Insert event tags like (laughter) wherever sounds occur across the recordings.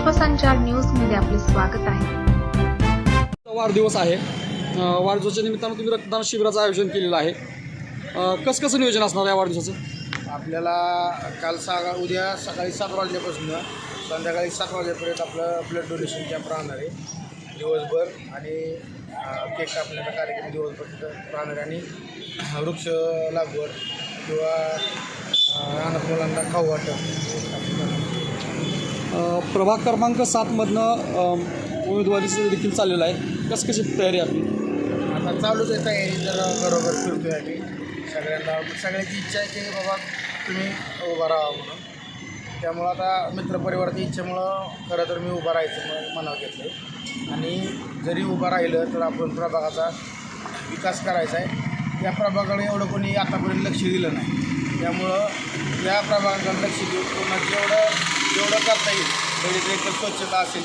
विश्वसंचार न्यूजमध्ये आपले स्वागत आहे. वाढदिवस आहे. वाढदिवसाच्या निमित्तानं तुम्ही रक्तदान शिबिराचं आयोजन केलेलं आहे. कसं कसं नियोजन असणार या वाढदिवसाचं? आपल्याला काल सा उद्या सकाळी सात वाजल्यापासून संध्याकाळी सात वाजेपर्यंत आपलं ब्लड डोनेशन कॅम्प राहणार आहे. दिवसभर आणि केक कापण्याचा कार्यक्रम दिवसभर तिथं राहणार आहे. आणि वृक्ष लागवड किंवा अनाथ मुलांना खाऊ वाटप. प्रभाग क्रमांक सातमधनं उमेदवारीचं देखील चाललेलं आहे. कसं कशी तयारी आपली? आता चालूच आहे तयारी जर बरोबर फिरतोय आम्ही. सगळ्यांना सगळ्यांची इच्छा आहे की बाबा तुम्ही उभा राहा म्हणून. त्यामुळं आता मित्रपरिवाराच्या इच्छेमुळं खरं तर मी उभा राहायचं म्हणून मनावर घेतलं आणि जरी उभं राहिलं तर आपण प्रभागाचा विकास करायचा आहे. या प्रभागाकडे एवढं कोणी आतापर्यंत लक्ष दिलं नाही. त्यामुळं या प्रभागाकडे लक्ष देऊन कोणाचं एवढं जेवढं करता येईल तेवढी एक तर स्वच्छता असेल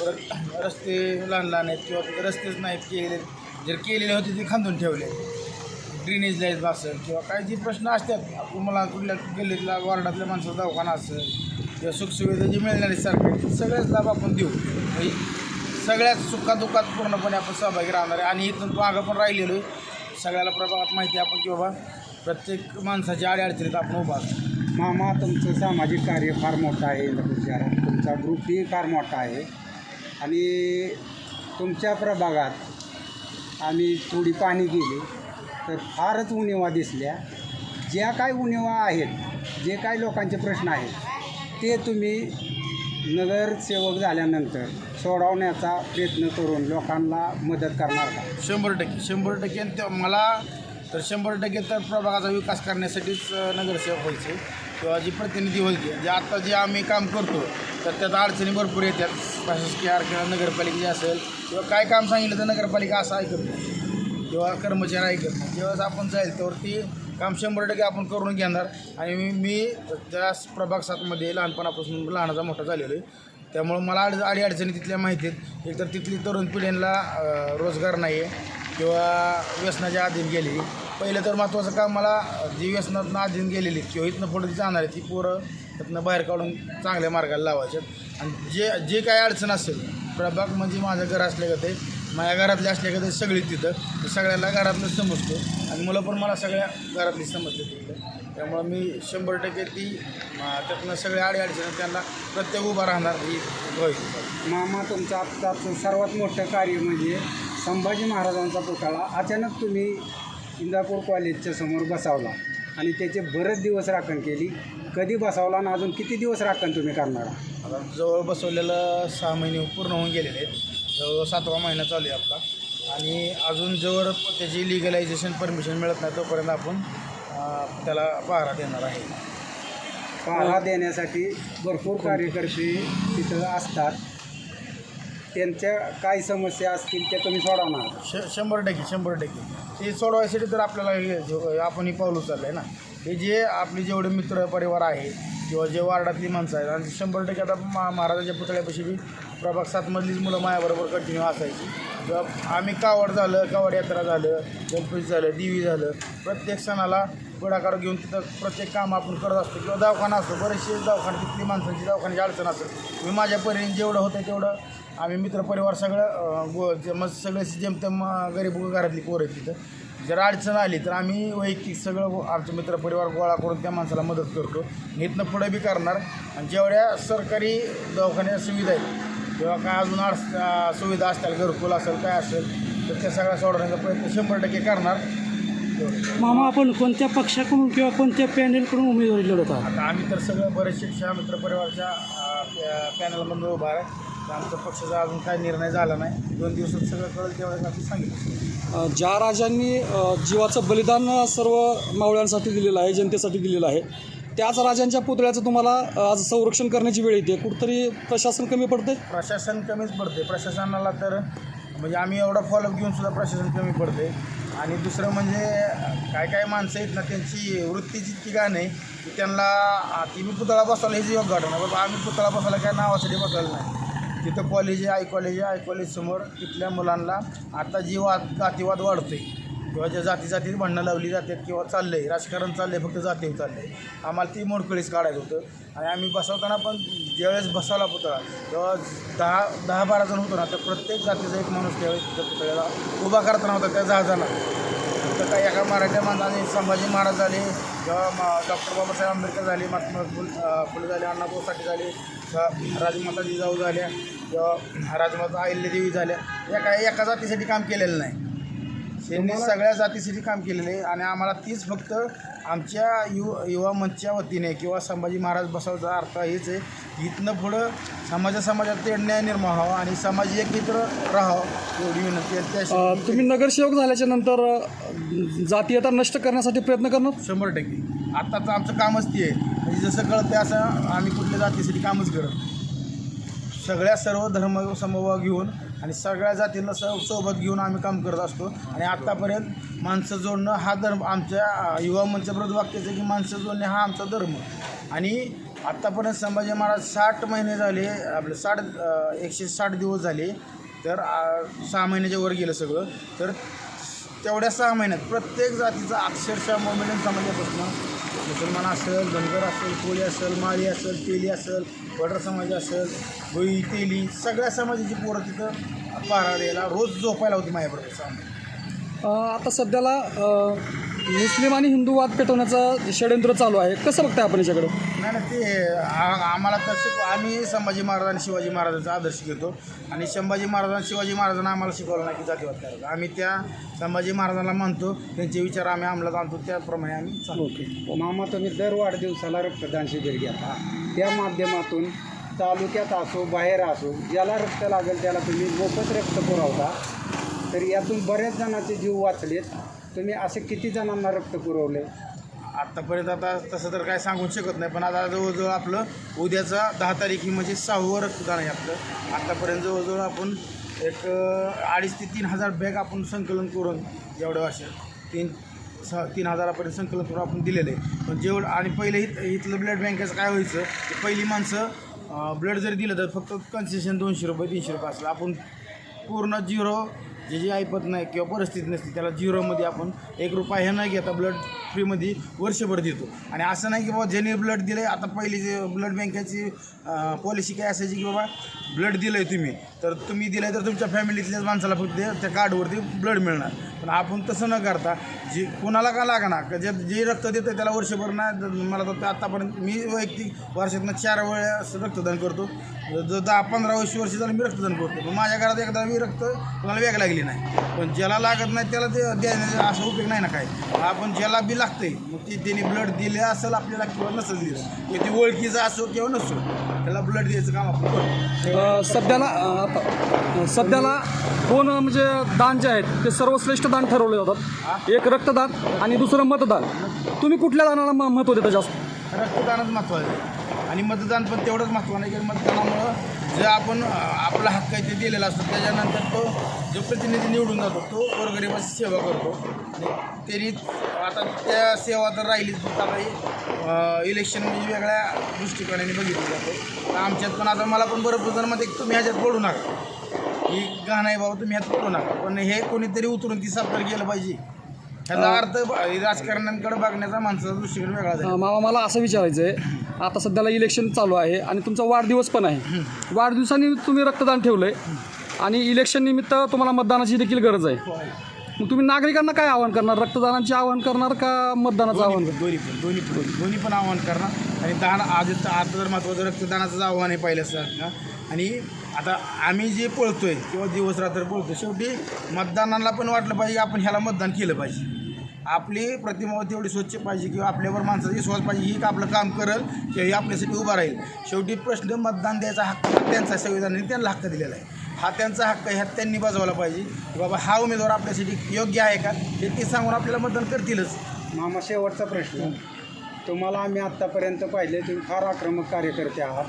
परत रस्ते लहान लहान आहेत किंवा रस्तेच नाहीत केलेले जर केलेले होते ते खांदून ठेवले. ड्रेनेज लाइट असेल किंवा काही जे प्रश्न असतात तुम्हाला कुठल्या गल्लीतल्या वॉर्डातल्या माणसाचा दवाखाना असेल किंवा सुखसुविधा जी मिळणारी सरकारी ते सगळ्याच लाभ आपण देऊ. म्हणजे सगळ्याच सुखादुखात पूर्णपणे आपण सहभागी राहणार आहे. आणि इथून मागं पण राहिलेलो सगळ्याला प्रभावात माहिती आहे आपण की बाबा प्रत्येक माणसाच्या आड्याअडचणीत आपण उभा असतो मामा तुमचं सामाजिक कार्य फार मोठं आहे इंदापूर शहरात तुमचा ग्रुपही फार मोठा आहे. आणि तुमच्या प्रभागात आम्ही थोडी पाणी गेली तर फारच उणिवा दिसल्या. ज्या काय उणिवा आहेत जे काय लोकांचे प्रश्न आहेत ते तुम्ही नगरसेवक झाल्यानंतर सोडवण्याचा प्रयत्न करून लोकांना मदत करणार का? शंभर टक्के शंभर टक्के. आणि मला तर शंभर टक्के तर प्रभागाचा विकास करण्यासाठीच नगरसेवक व्हायचे किंवा जी प्रतिनिधी व्हायचे जे आत्ता जे आम्ही काम करतो तर त्यात अडचणी भरपूर येतात. प्रशासकीय किंवा नगरपालिकेची असेल किंवा काय काम सांगितलं तर नगरपालिका असं ऐकत नाही किंवा कर्मचारी ऐकत नाही. जेव्हा आपण जाईल तर ती काम शंभर टक्के आपण करून घेणार. आणि मी त्या प्रभाग सातमध्ये लहानपणापासून लहानाचा मोठा झालेलो आहे त्यामुळं मला अड अडी अडचणी तिथल्या माहिती आहेत. एकतर तिथली तरुण पिढ्यांना रोजगार नाही आहे किंवा व्यसनाच्या अधीन गेलेली पहिलं तर महत्त्वाचं काम मला जी व्यसनातनं अधीन गेलेली किंवा इथनं पुढे जाणार आहे ती पोरं त्यातनं बाहेर काढून चांगल्या मार्गाला लावायच्यात आणि जे जे काय अडचण असेल प्रभाग म्हणजे माझं घर असल्या ते माझ्या घरातले असल्या का ते सगळी तिथं. ते सगळ्यांना घरातलं समजतो आणि मुलं पण मला सगळ्या घरातली समजते तिथं. त्यामुळं मी शंभर टक्के ती त्यातनं सगळ्या आडी अडचणी त्यांना प्रत्येक उभा राहणार ही होईल मामा तुमचं आत्ताचं सर्वात मोठं कार्य म्हणजे संभाजी महाराजांचा पुतळा अचानक तुम्ही इंदापूर कॉलेजच्या समोर बसावला आणि त्याचे बरेच दिवस राखण केली. कधी बसावला आणि अजून किती दिवस राखण तुम्ही करणार? आता जवळ बसवलेलं सहा महिने पूर्ण होऊन गेलेले आहेत. जवळ सातवा महिना चालू आहे आपला. आणि अजून जवळ त्याची लिगलायझेशन परमिशन मिळत नाही तोपर्यंत आपण त्याला पहारा देणार आहे. पहारा देण्यासाठी भरपूर कार्यकर्ते तिथं असतात. त्यांच्या काय समस्या असतील त्या तुम्ही सोडवणार श शंभर टक्के शंभर टक्के. ते सोडवायसाठी तर आपल्याला हे जो- आपण ही पाऊल उचललं आहे ना. हे जे आपले जेवढे मित्र परिवार आहे किंवा जे वार्डातली माणसं आहेत आणि शंभर टक्के आता मा महाराजाच्या पुतळ्यापाशी बी प्रभाग सातमधलीच मुलं माझ्याबरोबर कंटिन्यू असायची. किंवा आम्ही कावड झालं कावड यात्रा झालं गणपती झालं दिवी झालं प्रत्येक सणाला पुढाकार घेऊन तिथं प्रत्येक काम आपण करत असतो किंवा दवाखाना असतो बरेचसे दवाखाने तिथली माणसांची दवाखान्याची अडचण असते. मी माझ्या परीने जेवढं होतं तेवढं आम्ही मित्रपरिवार सगळं गो जे मग सगळे जेमतेम गरीब घरातली पोरं आहेत तिथं. जर अडचण आली तर आम्ही वैयक्तिक सगळं आमचे मित्रपरिवार गोळा करून त्या माणसाला मदत करतो. इथनं पुढे बी करणार. आणि जेवढ्या सरकारी दवाखान्याच्या सुविधा आहेत किंवा काय अजून अड अं, सुविधा असतील घरकुल असेल काय असेल तर त्या सगळ्या सोडवण्याचा प्रयत्न शंभर टक्के करणार. मामा आपण कोणत्या पक्षाकडून किंवा कोणत्या पॅनेलकडून उमेदवारी लढत आहात आता आम्ही तर सगळं बरेचशा मित्रपरिवाराच्या पॅनलमधून उभा आहे. तर आमचा पक्षाचा अजून काही निर्णय झाला नाही. दोन दिवसात सगळं कळेल तेवढं आम्ही सांगितलं. अ, ज्या राजांनी अ, जीवाचं बलिदान सर्व मावळ्यांसाठी दिलेलं आहे जनतेसाठी दिलेलं आहे त्याच राजांच्या पुतळ्याचं तुम्हाला अ, आज संरक्षण करण्याची वेळ येते. कुठंतरी प्रशासन कमी पडते प्रशासन कमीच पडते प्रशासनाला तर म्हणजे आम्ही एवढा फॉलोअप घेऊन सुद्धा प्रशासन कमी पडते आणि दुसरं म्हणजे काय काय माणसं आहेत ना त्यांची वृत्तीची इतकी काय नाही की त्यांना आ, ती मी पुतळा बसवला हे योग्य घटना बाबा आम्ही पुतळा बसवला काय नावासाठी बसवलं नाही. तिथं कॉलेज आहे आय कॉलेज आहे आय कॉलेजसमोर तिथल्या मुलांना आता जी वाद जातीवाद वाढतो आहे किंवा ज्या जाती जातीत भांडणं लावली जातात किंवा चाललं आहे राजकारण चाललं आहे फक्त जातीवर चाललं आहे आम्हाला ती मोडकळीस काढायचं होतं. आणि आम्ही बसवताना पण ज्यावेळेस बसवला पुतळा तेव्हा दहा दहा बारा जण होतो ना तर प्रत्येक जातीचा एक माणूस त्यावेळेस त्या पुतळ्याला उभा करताना होता त्या जहाजाला. तर काही एका मराठ्या माणसाने संभाजी महाराज झाले किंवा डॉक्टर बाबासाहेब आंबेडकर झाले महात्मा फुल फुले झाले अण्णाभाऊ साठे झाले राजमाता जिजाऊ झाल्या किंवा राजमाता अहिल्यादेवी झाल्या. एका एका जातीसाठी काम केलेलं नाही. त्यांनी सगळ्या जातीसाठी काम केलेलं आहे आणि आम्हाला तीच फक्त आमच्या यु युवा मंचच्या वतीने किंवा संभाजी महाराज बसवचा अर्थ हेच आहे इथनं पुढं समाजा समाजात ते न्याय निर्माण व्हावा आणि समाज एकत्र राहावं एवढी विनंती तुम्ही नगरसेवक झाल्याच्यानंतर जातीयता नष्ट करण्यासाठी प्रयत्न करणार? शंभर टक्के. आत्ताचं आमचं कामच ते आहे. जसं कळतं असं आम्ही कुठल्या जातीसाठी कामच करत सगळ्या सर्व धर्म समभाग घेऊन आणि सगळ्या जातीला स सोबत घेऊन आम्ही काम करत असतो. आणि आत्तापर्यंत माणसं जोडणं हा धर्म आमच्या युवा मंचप्रद वाक्याचं की माणसं जोडणे हा आमचा धर्म. आणि आत्तापर्यंत संभाजी महाराज साठ महिने झाले आपले साठ एकशे साठ दिवस झाले तर सहा महिन्याच्या वर गेलं सगळं. तर तेवढ्या सहा महिन्यात प्रत्येक जातीचा अक्षरशः मोमेडियन समाजापासून मुसलमान असेल धनगर असेल कोळी असेल माळी असेल तेली असेल वडर समाज असेल भोई तेली सगळ्या समाजाची पोरं तिथं पारा द्यायला रोज झोपायला होती माझ्याबरोबर. आता सध्याला मुस्लिम आणि हिंदू वाद पेटवण्याचं षडयंत्र चालू आहे कसं बघताय आपण याच्याकडं? नाही ना ते आ- आम्हाला तर शिक आम्ही संभाजी महाराज आणि शिवाजी महाराजांचा आदर्श घेतो. आणि संभाजी महाराज आणि शिवाजी महाराजांना आम्हाला शिकवलं नाही की जातीवाद करायचा. आम्ही त्या संभाजी महाराजांना मानतो त्यांचे विचार आम्ही अंमलात आणतो त्याप्रमाणे आम्ही चालतो. ओके. मामा तुम्ही दर वाढदिवसाला रक्तदान शिबिर घेता. त्या माध्यमातून तालुक्यात असो बाहेर असो ज्याला रक्त लागेल त्याला तुम्ही मोफत रक्त पुरवता तर यातून बऱ्याच जणांचे जीव वाचलेत. तुम्ही असे किती जणांना रक्त पुरवले? आत्तापर्यंत आता तसं तर काय सांगू शकत नाही पण आता जवळजवळ आपलं उद्याचा दहा तारीख ही म्हणजे सहावं रक्तदान आहे आपलं. आत्तापर्यंत जवळजवळ आपण एक अडीच ते तीन हजार बॅग आपण संकलन करून एवढं असे तीन स तीन हजारापर्यंत संकलन करून आपण दिलेलं. आहे पण जेवढं आणि पहिले इथ इथलं ब्लड बँकेचं काय व्हायचं की पहिली माणसं ब्लड जरी दिलं तर फक्त कन्सेशन दोनशे रुपये तीनशे रुपये असलं. आपण पूर्ण झिरो जे जे ऐपत नाही किंवा परिस्थिती नसते त्याला झिरोमध्ये आपण एक रुपया हे न घेता ब्लड फ्रीमध्ये वर्षभर देतो. आणि असं नाही की बाबा ज्यांनी ब्लड दिलं आहे आता पहिली जे ब्लड बँकेची पॉलिसी काय असायची की बाबा ब्लड दिलं आहे तुम्ही तर तुम्ही दिलं आहे तर तुमच्या फॅमिलीतल्याच माणसाला फक्त त्या कार्डवरती ब्लड मिळणार. पण आपण तसं न करता जे कोणाला का लागणार का जे जे रक्त देतं त्याला वर्षभर नाही मला तर आत्तापर्यंत मी वैयक्तिक वर्षातनं चार वेळा रक्तदान करतो. जर दहा पंधरा वर्ष वर्ष झालं मी रक्तदान करतो. पण माझ्या घरात एकदा मी रक्त कोणाला वेग लागली नाही. पण ज्याला लागत नाही त्याला ते द्यायला असा उपयोग नाही ना काय आपण ज्याला बी लागतंय मग ती त्याने ब्लड दिले असेल आपल्याला किंवा नसेल दिलं मग ती ओळखीचं असो किंवा नसो त्याला ब्लड द्यायचं काम आपण करतो. सध्याला आता सध्याला दोन म्हणजे दान जे आहेत ते सर्वश्रेष्ठ दान ठरवले जातात एक रक्तदान आणि दुसरं मतदान. तुम्ही कुठल्या दानाला म- महत्त्व देता जास्त? रक्तदानच महत्त्वाचं आहे. आणि मतदान पण तेवढंच महत्त्वाचं आहे की मतदानामुळं जे आपण आपला हक्क आहे ते दिलेला असतो. त्याच्यानंतर तो जो प्रतिनिधी निवडून जातो तो गोरगरिबाची सेवा करतो. आणि त्यांनी आता त्या सेवा तर राहिलीच फक्त आता हे इलेक्शन म्हणजे वेगळ्या दृष्टिकोनाने बघितलं जातो. तर आमच्यात पण आता मला पण बरोबर जण एक तुम्ही ह्याच्यात पडू नका. ही घाण आहे बाबा तुम्ही ह्यात पडू नका. पण हे कोणीतरी उतरून ती सातार गेलं पाहिजे. ह्याचा अर्थ राजकारण्यांकडे बघण्याचा माणसाचा दृष्टिकोन वेगळा झाला. मामा मला असं विचारायचं आहे आता सध्याला इलेक्शन चालू आहे आणि तुमचा वाढदिवस पण आहे. वाढदिवसाने तुम्ही रक्तदान ठेवलं आहे आणि इलेक्शन निमित्त तुम्हाला मतदानाची देखील गरज आहे. मग तुम्ही नागरिकांना काय आवाहन करणार? रक्तदानाचे आवाहन करणार का मतदानाचं आवाहन करणार दोन्ही पण दोन्ही पण दोन्ही पण आव्हान करणार. आणि दान आज आता तर महत्त्वाचं रक्तदानाचं आव्हान आहे पहिल्यासारखं. आणि आता आम्ही जे पळतोय किंवा दिवस रात्र पळतो शेवटी मतदानाला पण वाटलं पाहिजे की आपण ह्याला मतदान केलं पाहिजे. आपली प्रतिमा तेवढी स्वच्छ पाहिजे किंवा आपल्यावर माणसाचा विश्वास पाहिजे ही आपलं काम करेल हे आपल्यासाठी उभा राहील. शेवटी प्रश्न मतदान द्यायचा हक्क त्यांचा संविधानाने त्यांना हक्क दिलेला आहे. हा त्यांचा हक्क ह्या त्यांनी बजावला पाहिजे. की बाबा हा उमेदवार आपल्यासाठी योग्य आहे का? हे ते सांगून आपल्याला मतदान करतीलच. मामा शेवटचा प्रश्न. तुम्हाला आम्ही आत्तापर्यंत पाहिले तुम्ही फार आक्रमक कार्यकर्ते आहात.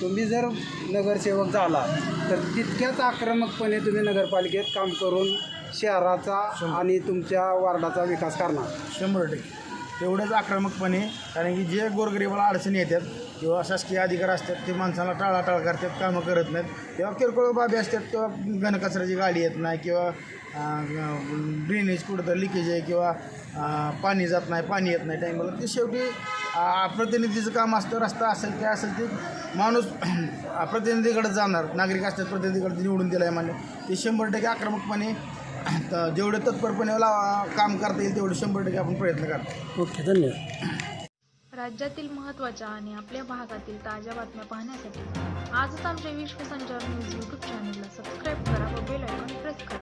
तुम्ही जर नगरसेवक झाला तर तितक्याच आक्रमकपणे तुम्ही नगरपालिकेत काम करून शहराचा आणि तुमच्या वार्डाचा विकास करणार. शंभर टक्के. तेवढंच आक्रमकपणे कारण की जे गोरगरिबाला अडचणी येतात किंवा शासकीय अधिकार असतात ते माणसाला टाळाटाळ करतात कामं करत नाहीत किंवा किरकोळ बाबी असतात किंवा घनकचऱ्याची गाडी येत नाही किंवा ड्रेनेज कुठं तर लिकेज आहे किंवा अं, पाणी जात नाही पाणी येत नाही टाईमला ते शेवटी प्रतिनिधीचं काम असतं रस्ता असेल काय असेल ते माणूस (clears throat) प्रतिनिधीकडे जाणार. नागरिक असतात प्रतिनिधीकडे निवडून दिलं आहे मान्य. ते शंभर टक्के आक्रमकपणे (clears throat) त- जेवढे तत्परपणे काम करता येईल तेवढे शंभर टक्के आपण प्रयत्न करतो. ओके धन्यवाद. राज्यातील महत्त्वाच्या आणि आपल्या भागातील ताज्या बातम्या पाहण्यासाठी आजच आमच्या विश्वसंचार न्यूज यूट्यूब चॅनलला सबस्क्राईब करा व बेल आयकॉन प्रेस करा.